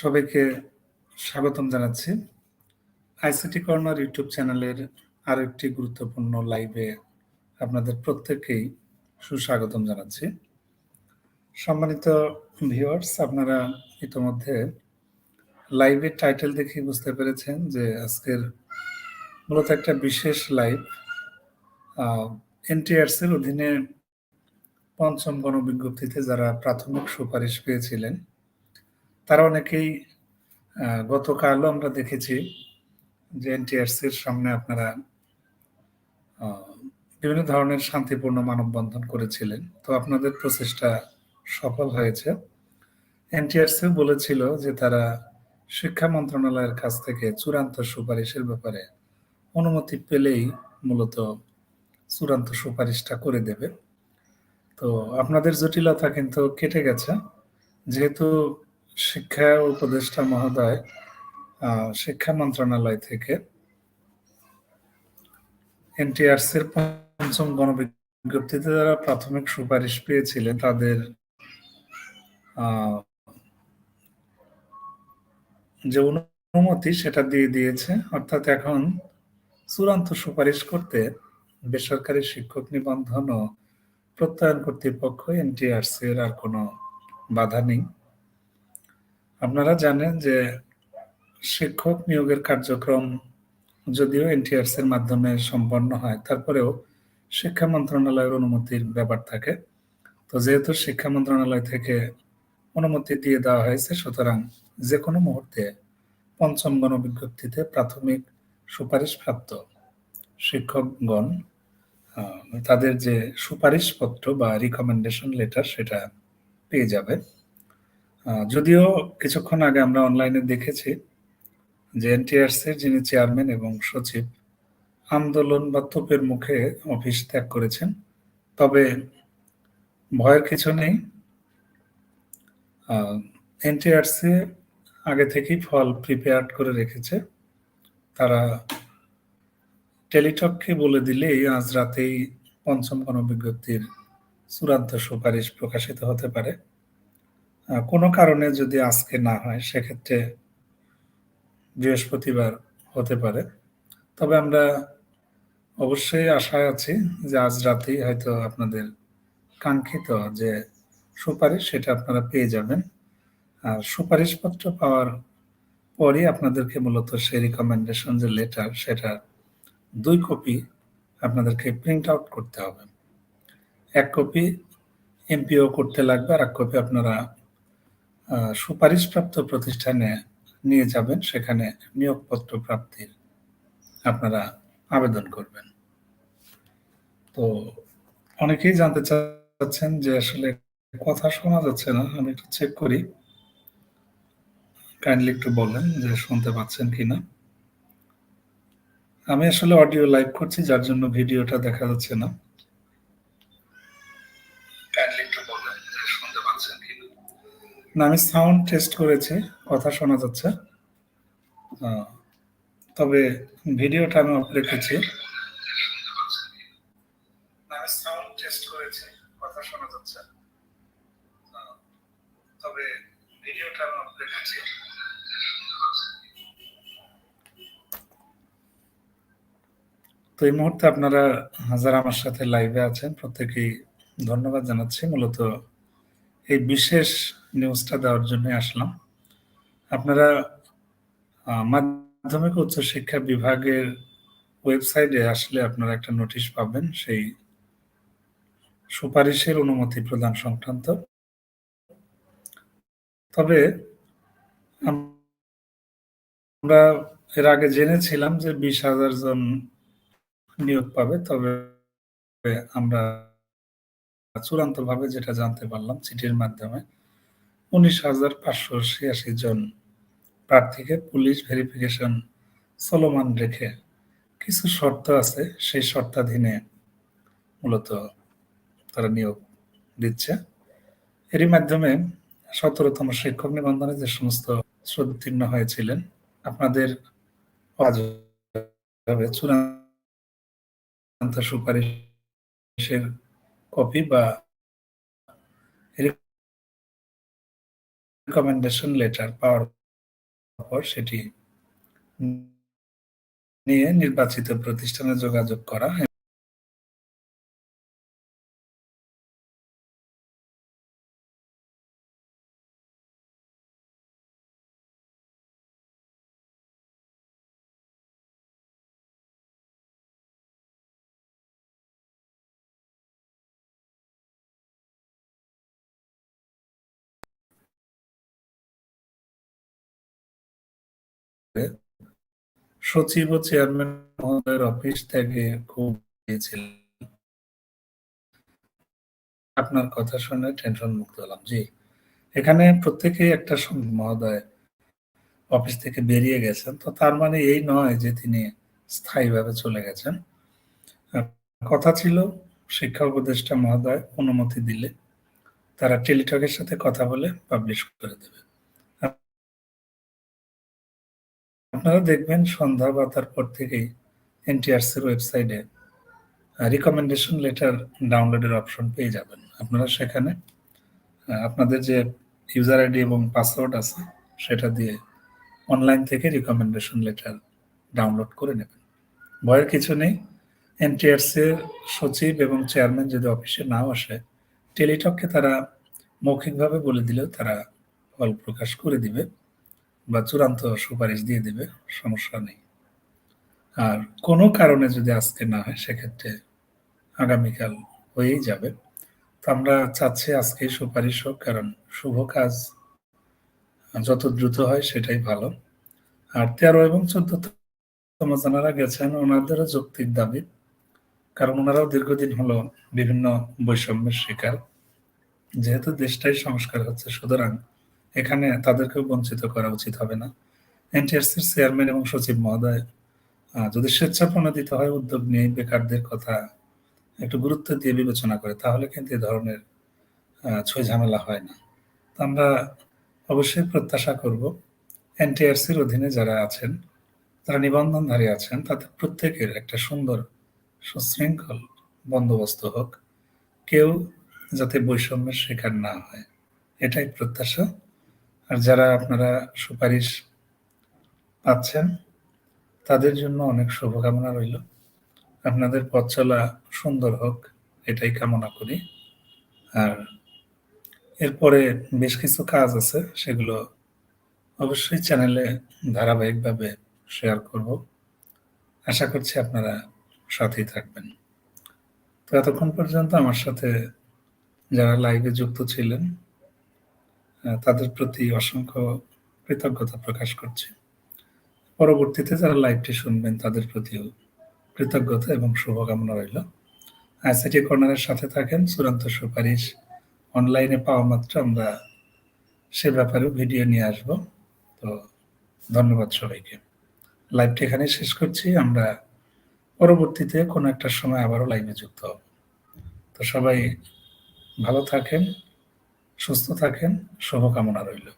সবাইকে স্বাগতম জানাচ্ছি। আইসিটি কর্নার ইউটিউব চ্যানেলের আরও একটি গুরুত্বপূর্ণ লাইভে আপনাদের প্রত্যেককেই সুস্বাগতম জানাচ্ছি। সম্মানিত ভিউয়ার্স আপনারা ইতোমধ্যে লাইভের টাইটেল দেখেই বুঝতে পেরেছেন যে আজকের মূলত একটা বিশেষ লাইভ এনটিআরসির অধীনে পঞ্চম গণবিজ্ঞপ্তিতে যারা প্রাথমিক সুপারিশ পেয়েছিলেন, তারা অনেকেই গতকালও আমরা দেখেছি যে এনটিআরসির সামনে আপনারা বিভিন্ন ধরনের শান্তিপূর্ণ মানববন্ধন করেছিলেন। তো আপনাদের প্রচেষ্টা সফল হয়েছে। এনটিআরসিও বলেছিল যে তারা শিক্ষা মন্ত্রণালয়ের কাছ থেকে চূড়ান্ত সুপারিশের ব্যাপারে অনুমতি পেলেই মূলত চূড়ান্ত সুপারিশটা করে দেবে। তো আপনাদের জটিলতা কিন্তু কেটে গেছে। যেহেতু শিক্ষা উপদেষ্টা মহোদয় শিক্ষা মন্ত্রণালয় থেকে এনটিআরসির পঞ্চম গণবিজ্ঞপ্তিতে যারা প্রাথমিক সুপারিশ পেয়েছিলেন তাদের যে অনুমতি সেটা দিয়ে দিয়েছে। অর্থাৎ এখন চূড়ান্ত সুপারিশ করতে বেসরকারি শিক্ষক নিবন্ধন ও প্রত্যয়ন কর্তৃপক্ষ এনটিআরসি এর আর কোনো বাধা নেই। আপনারা জানেন যে শিক্ষক নিয়োগের কার্যক্রম যদিও এনটিআরসি এর মাধ্যমে সম্পন্ন হয়, তারপরেও শিক্ষা মন্ত্রণালয়ের অনুমতির ব্যাপার থাকে। তো যেহেতু শিক্ষা মন্ত্রণালয় থেকে অনুমতি দিয়ে দেওয়া হয়েছে সুতরাং যে কোনো মুহূর্তে পঞ্চম গণবিজ্ঞপ্তিতে প্রাথমিক সুপারিশপ্রাপ্ত শিক্ষকগণ তাদের যে সুপারিশপত্র বা রিকমেন্ডেশন লেটার সেটা পেয়ে যাবে। যদিও কিছুক্ষণ আগে আমরা অনলাইনে দেখেছি যে এনটিআরসির যিনি চেয়ারম্যান এবং সচিব আন্দোলন বা তোপের মুখে অফিস ত্যাগ করেছেন। তবে ভয়ের কিছু নেই। এনটিআরসি আগে থেকেই ফল প্রিপেয়ার্ড করে রেখেছে। তারা টেলিটককে বলে দিলেই আজ রাতেই পঞ্চম গণবিজ্ঞপ্তির চূড়ান্ত সুপারিশ প্রকাশিত হতে পারে। কোনো কারণে যদি আজকে না হয়, সেক্ষেত্রে বৃহস্পতিবার হতে পারে। তবে আমরা অবশ্যই আশায় আছি যে আজ রাতেই হয়তো আপনাদের কাঙ্ক্ষিত যে সুপারিশ, সেটা আপনারা পেয়ে যাবেন। আর সুপারিশপত্র পাওয়ার পরই আপনাদেরকে মূলত সেই রিকমেন্ডেশন যে লেটার সেটা দুই কপি আপনাদেরকে প্রিন্ট আউট করতে হবে। এক কপি এমপিও করতে লাগবে, আর এক কপি আপনারা সুপারিশপ্রাপ্ত প্রতিষ্ঠানে নিয়ে যাবেন। সেখানে নিয়োগপত্র প্রাপ্তির আপনারা আবেদন করবেন। তো অনেকেই জানতে চাচ্ছেন যে আসলে কথা শোনা যাচ্ছে না। আমি একটু চেক করি। কাইন্ডলি একটু বলেন যে শুনতে পাচ্ছেন কিনা? আমি আসলে অডিও লাইভ করছি, যার জন্য ভিডিওটা দেখা যাচ্ছে না। কাইন্ডলি একটু বলেন যে শুনতে পাচ্ছেন কিনা? না, আমি সাউন্ড টেস্ট করেছি। কথা শোনা যাচ্ছে। তবে ভিডিওটা আমি অফ রেখেছি। সাউন্ড টেস্ট করেছি। কথা শোনা যাচ্ছে। তবে ভিডিওটা আমি অফ রেখেছি। তো এই মুহূর্তে আপনারা যারা আমার সাথে লাইভে আছেন, প্রত্যেকেই ধন্যবাদ জানাচ্ছি। মূলত এই বিশেষ নিউজটা দেওয়ার জন্য আসলাম। আপনারা মাধ্যমিক উচ্চ শিক্ষা বিভাগের ওয়েবসাইটে আসলে আপনারা একটা নোটিশ পাবেন সেই সুপারিশের অনুমতি প্রদান সংক্রান্ত। তবে আমরা এর আগে জেনেছিলাম যে ২০,০০০ জন নিয়োগ পাবে। তবে আমরা চূড়ান্তভাবে যেটা জানতে পারলাম চিঠির মাধ্যমে ১৯,৫৮৬ জন প্রার্থীকে পুলিশ ভেরিফিকেশন চলমান রেখে কিছু শর্ত আছে সেই শর্তাধীনে মূলত তারা নিয়োগ দিচ্ছে। এরই মাধ্যমে ১৭ তম শিক্ষক নিবন্ধনে যে সমস্ত উত্তীর্ণ হয়েছিলেন আপনাদের চূড়ান্ত সুপারিশের কপি বা রিকমেন্ডেশন লেটার পাওয়ার পর সেটি নিয়ে নির্বাচিত প্রতিষ্ঠানে যোগাযোগ করা সচিব ও চেয়ারম্যান মহোদয়ের অফিস থেকে খুব দিয়েছিল আপনার কথা শুনে টেনশন মুক্ত হলাম। জি, এখানে প্রত্যেকেই একটা মহোদয় অফিস থেকে বেরিয়ে গেছেন। তো তার মানে এই নয় যে তিনি স্থায়ীভাবে চলে গেছেন। কথা ছিল শিক্ষা উপদেষ্টা মহোদয় অনুমতি দিলে। তারা টেলিটকের সাথে কথা বলে পাবলিশ করে দেবে। আপনারা দেখবেন সন্ধ্যা বা তারপর থেকেই এনটিআরসির ওয়েবসাইটে রিকমেন্ডেশন লেটার ডাউনলোডের অপশন পেয়ে যাবেন। আপনারা সেখানে আপনাদের যে ইউজার আইডি এবং পাসওয়ার্ড আছে, সেটা দিয়ে অনলাইন থেকে রিকমেন্ডেশন লেটার ডাউনলোড করে নেবেন। ভয়ের কিছু নেই এনটিআরসির সচিব এবং চেয়ারম্যান যদি অফিসে নাও আসে টেলিটককে তারা মৌখিকভাবে বলে দিলেও তারা ফল প্রকাশ করে দিবে। বা চূড়ান্ত সুপারিশ দিয়ে দেবে, সমস্যা নেই। আর কোনো কারণে যদি আজকে না হয়, সেক্ষেত্রে আগামীকাল হয়েই যাবে। তো আমরা চাচ্ছি আজকে সুপারিশ হোক, কারণ শুভ কাজ যত দ্রুত হয় সেটাই ভালো। আর তেরো এবং চোদ্দ যারা গেছেন ওনাদেরও যৌক্তিক দাবি, কারণ ওনারাও দীর্ঘদিন হলো বিভিন্ন বৈষম্যের শিকার। যেহেতু দেশটাই সংস্কার হচ্ছে, সুতরাং এখানে তাদেরকেও বঞ্চিত করা উচিত হবে না। এনটিআরসির চেয়ারম্যান এবং সচিব মহোদয় যদি স্বেচ্ছা প্রণোদিত হয় উদ্যোগ নিয়ে বেকারদের কথা একটু গুরুত্ব দিয়ে বিবেচনা করে, তাহলে কিন্তু এ ধরনের ছয় ঝামেলা হয় না। তো আমরা অবশ্যই প্রত্যাশা করব, এনটিআরসির অধীনে যারা আছেন, তারা নিবন্ধনধারী আছেন, তাদের প্রত্যেকের একটা সুন্দর সুশৃঙ্খল বন্দোবস্ত হোক। কেউ যাতে বৈষম্যের শিকার না হয়, এটাই প্রত্যাশা। আর যারা আপনারা সুপারিশ পাচ্ছেন, তাদের জন্য অনেক শুভকামনা রইল। আপনাদের পথ চলা সুন্দর হোক, এটাই কামনা করি। আর এরপরে বেশ কিছু কাজ আছে, সেগুলো অবশ্যই চ্যানেলে ধারাবাহিকভাবে শেয়ার করব। আশা করছি আপনারা সাথেই থাকবেন। তো এতক্ষণ পর্যন্ত আমার সাথে যারা লাইভে যুক্ত ছিলেন তাদের প্রতি অসংখ্য কৃতজ্ঞতা প্রকাশ করছি। পরবর্তীতে যারা লাইভটি শুনবেন, তাদের প্রতিও কৃতজ্ঞতা এবং শুভকামনা রইল। আইসিটি কর্নারের সাথে থাকেন চূড়ান্ত সুপারিশ। অনলাইনে পাওয়া মাত্র আমরা সে ব্যাপারে ভিডিও নিয়ে আসব। তো ধন্যবাদ সবাইকে। লাইভটি এখানে শেষ করছি। আমরা পরবর্তীতে কোনো একটা সময় আবারও লাইভে যুক্ত হব। তো সবাই ভালো থাকেন। সুস্থ থাকেন শুভকামনা রইল।